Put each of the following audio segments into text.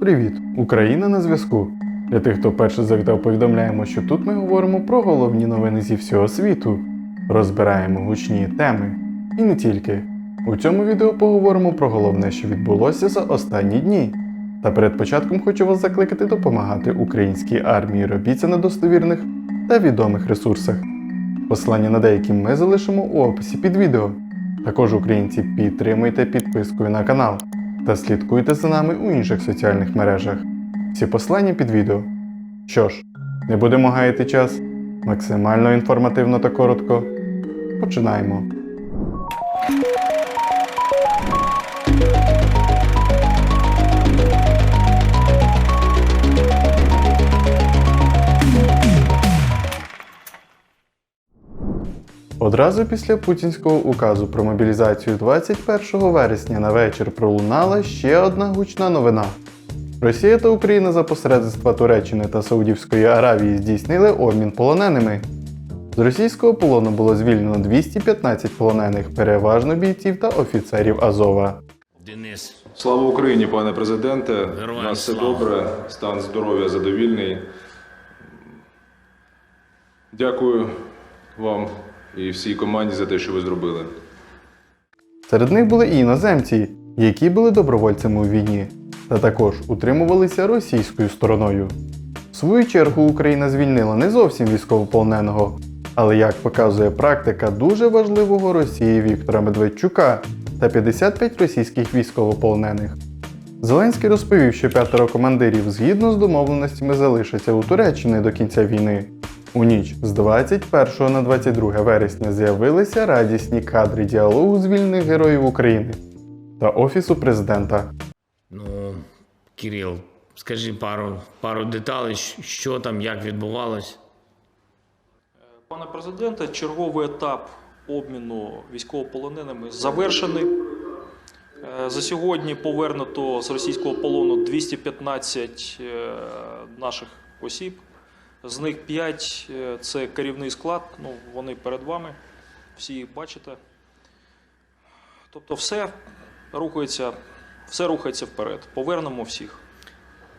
Привіт, Україна на зв'язку. Для тих, хто перше завітав, повідомляємо, що тут ми говоримо про головні новини зі всього світу, розбираємо гучні теми. І не тільки. У цьому відео поговоримо про головне, що відбулося за останні дні. Та перед початком хочу вас закликати допомагати українській армії. Робіть це на достовірних та відомих ресурсах. Посилання на деякі ми залишимо у описі під відео. Також українці підтримуйте підпискою на канал та слідкуйте за нами у інших соціальних мережах. Всі послання під відео. Що ж, не будемо гаяти час. Максимально інформативно та коротко. Починаємо. Одразу після путінського указу про мобілізацію 21 вересня на вечір пролунала ще одна гучна новина. Росія та Україна за посередництва Туреччини та Саудівської Аравії здійснили обмін полоненими. З російського полону було звільнено 215 полонених, переважно бійців та офіцерів Азова. Денис, Слава Україні, пане президенте. Героям У нас все слава. добре, стан здоров'я задовільний. Дякую вам і всій команді за те, що ви зробили. Серед них були і іноземці, які були добровольцями у війні, та також утримувалися російською стороною. В свою чергу Україна звільнила не зовсім військовополоненого, але як показує практика дуже важливого Росії Віктора Медведчука та 55 російських військовополонених. Зеленський розповів, що п'ятеро командирів згідно з домовленостями залишаться у Туреччині до кінця війни. У ніч з 21 на 22 вересня з'явилися радісні кадри діалогу звільнених героїв України та Офісу президента. ну, Кирил, скажи пару, пару деталей, що там, як відбувалось. Пане президенте, черговий етап обміну військовополоненими завершений. Е, За сьогодні повернуто з російського полону 215 е, наших осіб. З них 5 – це керівний склад. Ну, вони перед вами. Всі їх бачите. Тобто, все рухається, все рухається вперед. Повернемо всіх.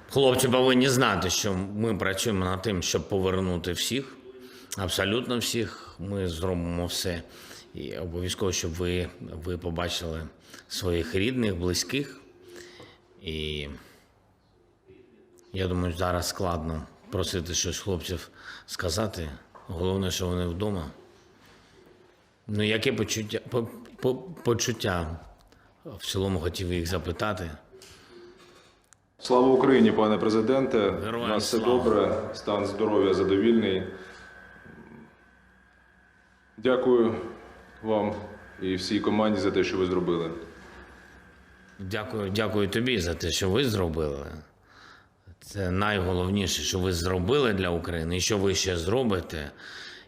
Хлопці повинні знати, що ми працюємо над тим, щоб повернути всіх, абсолютно всіх. Ми зробимо все. І обов'язково, щоб ви, ви побачили своїх рідних, близьких. І я думаю, зараз складно просити щось хлопців сказати. Головне, що вони вдома. Ну, яке почуття, по, по, почуття в цілому хотів їх запитати. Слава Україні, пане президенте. Героям У нас все слава. добре, стан здоров'я задовільний. Дякую вам і всій команді за те, що ви зробили. Дякую, дякую тобі за те, що ви зробили. Це найголовніше, що ви зробили для України і що ви ще зробите.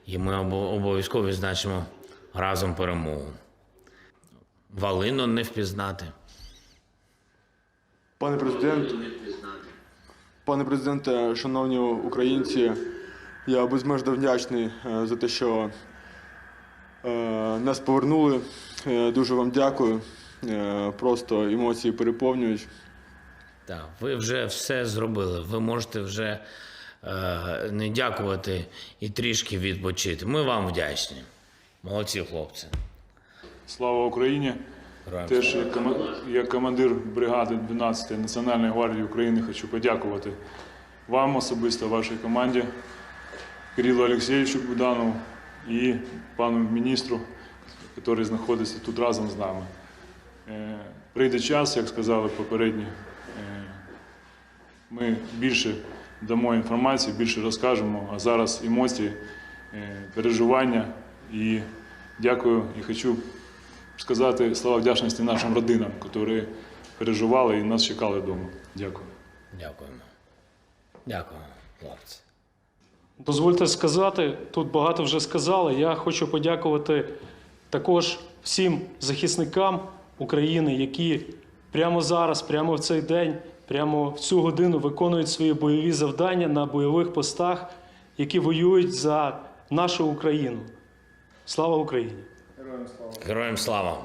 І ми обов'язково відзначимо разом перемогу. Валину не впізнати. Пане президент, пане президенте, шановні українці, я безмежно вдячний е, за те, що е, нас повернули. Е, Дуже вам дякую. Просто емоції переповнюють. Так, ви вже все зробили. Ви можете вже е, не дякувати і трішки відпочити. Ми вам вдячні. Молодці, хлопці. Слава Україні! Героям Теж як кома- як командир бригади 12-ї Національної гвардії України хочу подякувати вам особисто, вашій команді, Кирилу Олексійовичу Буданову і пану міністру, який знаходиться тут разом з нами. Е, Прийде час, як сказали попередні, ми більше дамо інформації, більше розкажемо, а зараз емоції, е, переживання і дякую і хочу сказати слова вдячності нашим родинам, які переживали і нас чекали вдома. Дякую. Дякуємо. Дякую, хлопці. Дозвольте сказати, тут багато вже сказали. Я хочу подякувати також всім захисникам України, які прямо зараз, прямо в цей день, прямо в цю годину виконують свої бойові завдання на бойових постах, які воюють за нашу Україну. Слава Україні! Героям слава!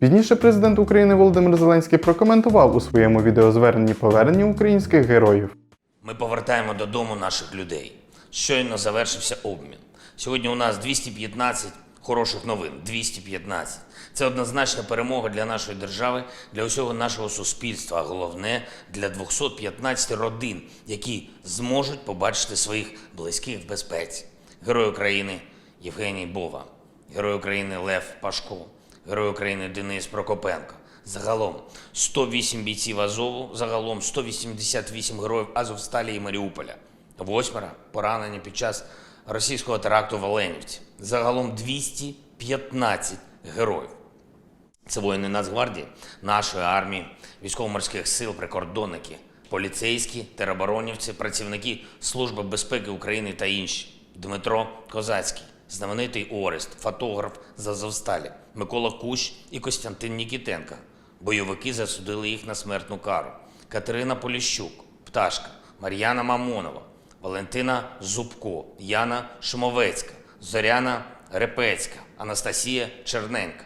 Пізніше президент України Володимир Зеленський прокоментував у своєму відеозверненні повернення українських героїв. Ми повертаємо додому наших людей. Щойно завершився обмін. Сьогодні у нас 215 хороших новин. 215. Це однозначна перемога для нашої держави, для усього нашого суспільства, а головне для 215 родин, які зможуть побачити своїх близьких в безпеці. Герой України Євгеній Бова, Герой України Лев Пашко, Герой України Денис Прокопенко. Загалом 108 бійців Азову, загалом 188 героїв Азовсталі і Маріуполя. Восьмеро поранені під час російського теракту в Оленівці. Загалом 215 героїв. Це воїни Нацгвардії, нашої армії, військово-морських сил, прикордонники, поліцейські, тероборонівці, працівники Служби безпеки України та інші. Дмитро Козацький, знаменитий Орест, фотограф з Азовсталі, Микола Кущ і Костянтин Нікітенко. Бойовики засудили їх на смертну кару. Катерина Поліщук, Пташка, Мар'яна Мамонова, Валентина Зубко, Яна Шумовецька, Зоряна Репецька, Анастасія Черненка.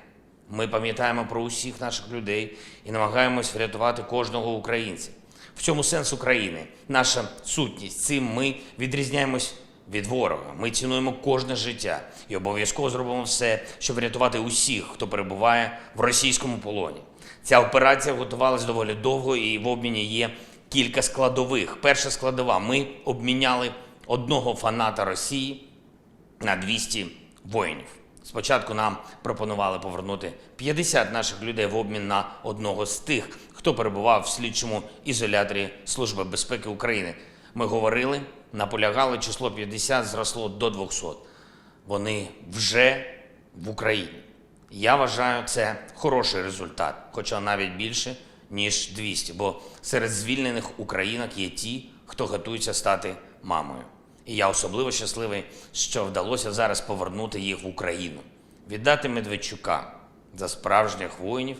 Ми пам'ятаємо про усіх наших людей і намагаємось врятувати кожного українця. В цьому сенс України, наша сутність. Цим ми відрізняємось від ворога. Ми цінуємо кожне життя і обов'язково зробимо все, щоб врятувати усіх, хто перебуває в російському полоні. Ця операція готувалась доволі довго, і в обміні є кілька складових. Перша складова: ми обміняли одного фаната Росії на 200 воїнів. Спочатку нам пропонували повернути 50 наших людей в обмін на одного з тих, хто перебував в слідчому ізоляторі Служби безпеки України. Ми говорили, наполягали, число 50 зросло до 200. Вони вже в Україні. Я вважаю, це хороший результат, хоча навіть більше, ніж 200, бо серед звільнених українок є ті, хто готується стати мамою. І я особливо щасливий, що вдалося зараз повернути їх в Україну. Віддати Медведчука за справжніх воїнів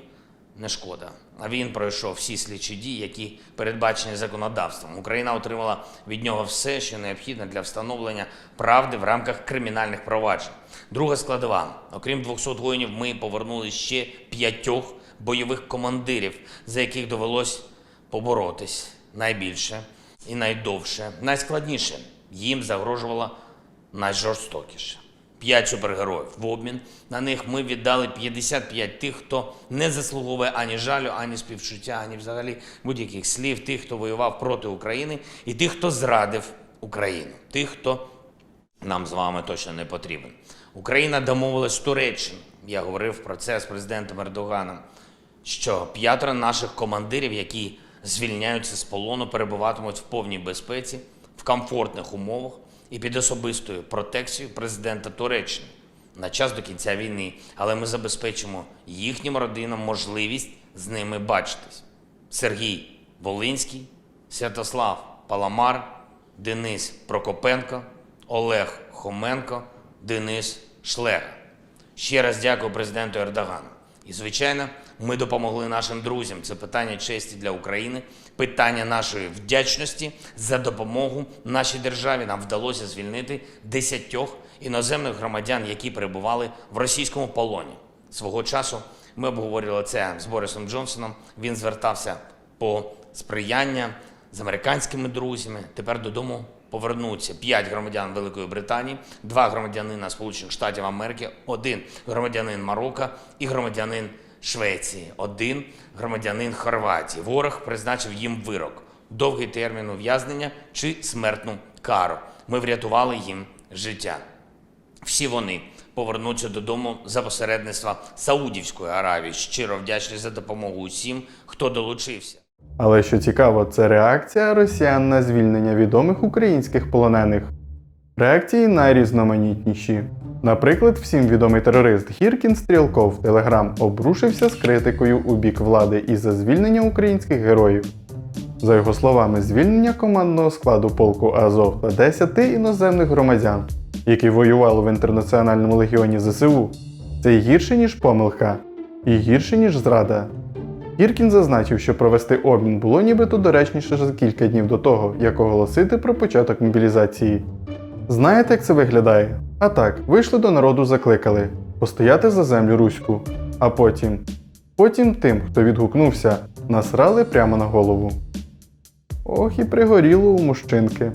не шкода. А він пройшов всі слідчі дії, які передбачені законодавством. Україна отримала від нього все, що необхідно для встановлення правди в рамках кримінальних проваджень. Друга складова: окрім 200 воїнів, ми повернули ще п'ятьох бойових командирів, за яких довелось поборотись найбільше і найдовше, найскладніше. Їм загрожувало найжорстокіше. П'ять супергероїв. В обмін на них ми віддали 55 тих, хто не заслуговує ані жалю, ані співчуття, ані взагалі будь-яких слів, тих, хто воював проти України, і тих, хто зрадив Україну, тих, хто нам з вами точно не потрібен. Україна домовилась з Туреччиною. Я говорив про це з президентом Ердоганом, що п'ятеро наших командирів, які звільняються з полону, перебуватимуть в повній безпеці, в комфортних умовах і під особистою протекцією президента Туреччини на час до кінця війни. Але ми забезпечимо їхнім родинам можливість з ними бачитись. Сергій Волинський, Святослав Паламар, Денис Прокопенко, Олег Хоменко, Денис Шлега. Ще раз дякую президенту Ердогану. І, звичайно, ми допомогли нашим друзям. Це питання честі для України, питання нашої вдячності за допомогу нашій державі. Нам вдалося звільнити десятьох іноземних громадян, які перебували в російському полоні. Свого часу ми обговорювали це з Борисом Джонсоном. Він звертався по сприяння з американськими друзями. Тепер додому повернуться п'ять громадян Великої Британії, два громадянина Сполучених Штатів Америки, один громадянин Марокко і громадянин Швеції, один громадянин Хорватії. Ворог призначив їм вирок, довгий термін ув'язнення чи смертну кару. Ми врятували їм життя. Всі вони повернуться додому за посередництва Саудівської Аравії. Щиро вдячні за допомогу усім, хто долучився. Але що цікаво, це реакція росіян на звільнення відомих українських полонених. Реакції найрізноманітніші. Наприклад, всім відомий терорист Гіркін Стрілков в Телеграм обрушився з критикою у бік влади із-за звільнення українських героїв. За його словами, звільнення командного складу полку Азов та 10 іноземних громадян, які воювали в інтернаціональному легіоні ЗСУ, це гірше, ніж помилка, і гірше, ніж зрада. Гіркін зазначив, що провести обмін було нібито доречніше за кілька днів до того, як оголосити про початок мобілізації. Знаєте, як це виглядає? А так, вийшли до народу, закликали постояти за землю руську, а потім Потім тим, хто відгукнувся, насрали прямо на голову. Ох і пригоріло у мужчинки.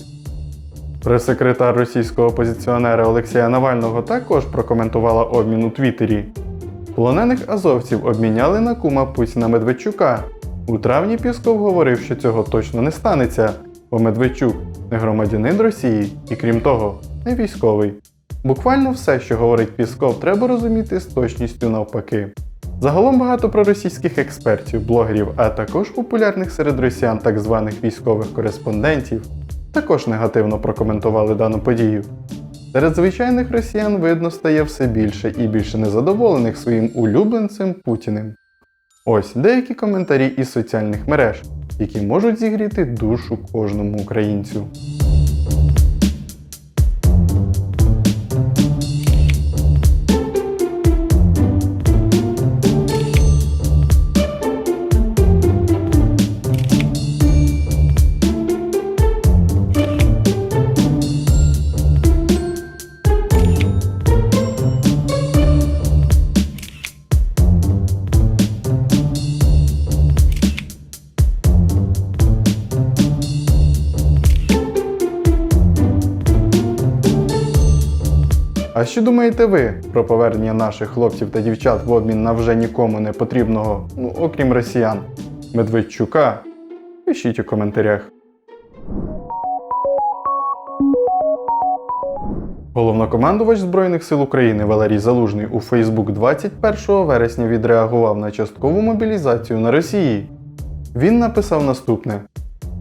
Прес-секретар російського опозиціонера Олексія Навального також прокоментувала обмін у Твіттері. Полонених азовців обміняли на кума Путіна Медведчука. У травні Пісков говорив, що цього точно не станеться, бо Медведчук не громадянин Росії і, крім того, не військовий. Буквально все, що говорить Пісков, треба розуміти з точністю навпаки. Загалом багато проросійських експертів, блогерів, а також популярних серед росіян так званих військових кореспондентів також негативно прокоментували дану подію. Серед звичайних росіян видно стає все більше і більше незадоволених своїм улюбленцем Путіним. Ось деякі коментарі із соціальних мереж, які можуть зігріти душу кожному українцю. А що думаєте ви про повернення наших хлопців та дівчат в обмін на вже нікому не потрібного, ну окрім росіян, Медведчука? Пишіть у коментарях. Головнокомандувач Збройних сил України Валерій Залужний у Фейсбук 21 вересня відреагував на часткову мобілізацію на Росії. Він написав наступне: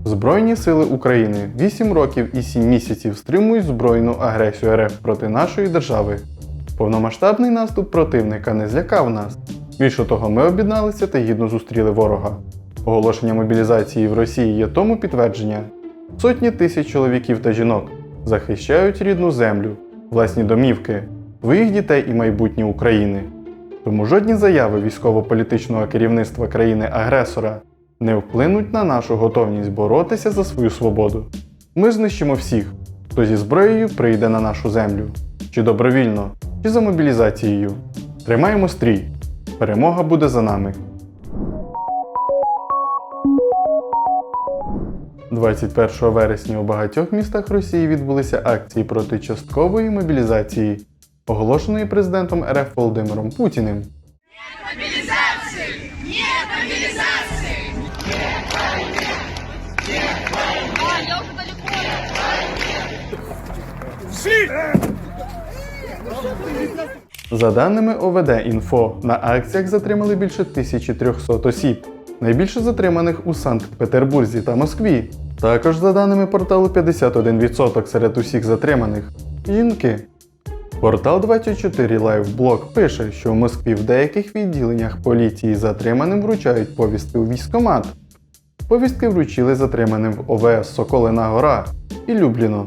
Збройні сили України 8 років і 7 місяців стримують збройну агресію РФ проти нашої держави. Повномасштабний наступ противника не злякав нас. Більше того, ми об'єдналися та гідно зустріли ворога. Оголошення мобілізації в Росії є тому підтвердження. Сотні тисяч чоловіків та жінок захищають рідну землю, власні домівки, своїх дітей і майбутнє України. Тому жодні заяви військово-політичного керівництва країни-агресора не вплинуть на нашу готовність боротися за свою свободу. Ми знищимо всіх, хто зі зброєю прийде на нашу землю, чи добровільно, чи за мобілізацією. Тримаємо стрій. Перемога буде за нами. 21 вересня у багатьох містах Росії відбулися акції проти часткової мобілізації, оголошеної президентом РФ Володимиром Путіним. За даними ОВД Інфо, на акціях затримали більше 1300 осіб. Найбільше затриманих у Санкт-Петербурзі та Москві. Також за даними порталу 51% серед усіх затриманих жінки. Портал 24 Live Blog пише, що в Москві в деяких відділеннях поліції затриманим вручають повістки у військкомат. Повістки вручили затриманим в ОВС Соколина Гора і Любліно.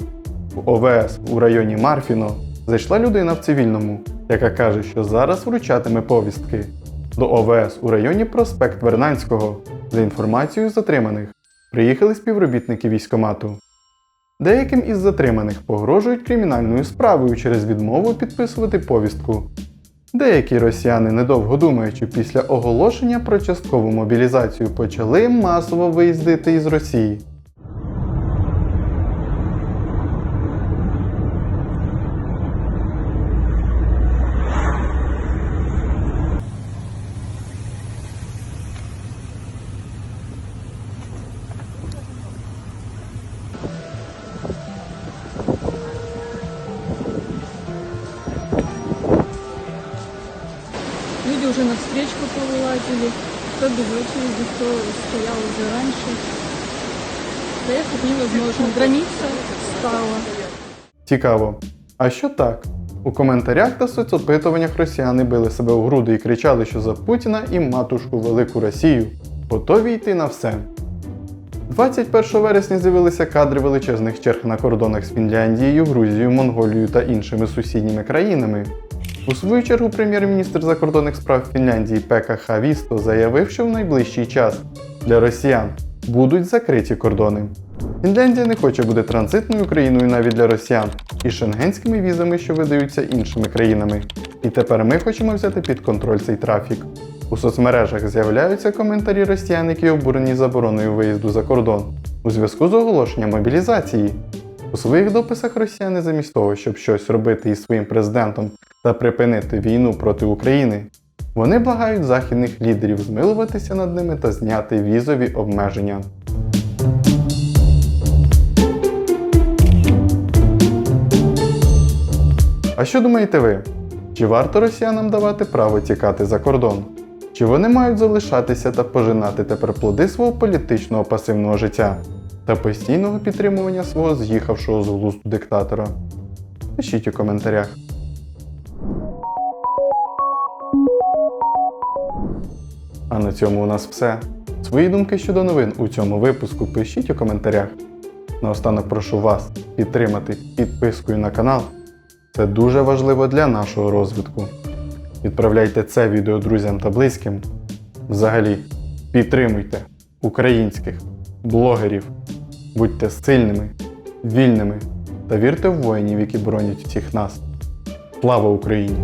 В ОВС у районі Марфіно зайшла людина в цивільному, яка каже, що зараз вручатиме повістки. До ОВС у районі Проспект Вернанського, за інформацією затриманих, приїхали співробітники військкомату. Деяким із затриманих погрожують кримінальною справою через відмову підписувати повістку. Деякі росіяни, недовго думаючи, після оголошення про часткову мобілізацію почали масово виїздити із Росії. Невозможно. Стала. Цікаво. А що так? У коментарях та соцопитуваннях росіяни били себе у груди і кричали, що за Путіна і матушку Велику Росію готові йти на все. 21 вересня з'явилися кадри величезних черг на кордонах з Фінляндією, Грузією, Монголією та іншими сусідніми країнами. У свою чергу прем'єр-міністр закордонних справ Фінляндії Пека Хавісто заявив, що в найближчий час для росіян будуть закриті кордони. Фінляндія не хоче бути транзитною країною навіть для росіян і шенгенськими візами, що видаються іншими країнами. І тепер ми хочемо взяти під контроль цей трафік. У соцмережах з'являються коментарі росіян, які обурені забороною виїзду за кордон у зв'язку з оголошенням мобілізації. У своїх дописах росіяни замість того, щоб щось робити із своїм президентом та припинити війну проти України, вони благають західних лідерів змилуватися над ними та зняти візові обмеження. А що думаєте ви? Чи варто росіянам давати право тікати за кордон? Чи вони мають залишатися та пожинати тепер плоди свого політичного пасивного життя та постійного підтримування свого з'їхавшого з глузду диктатора? Пишіть у коментарях. А на цьому у нас все. Свої думки щодо новин у цьому випуску пишіть у коментарях. Наостанок прошу вас підтримати підпискою на канал. Це дуже важливо для нашого розвитку. Відправляйте це відео друзям та близьким. Взагалі, підтримуйте українських блогерів. Будьте сильними, вільними та вірте в воїнів, які боронять всіх нас. Слава Україні!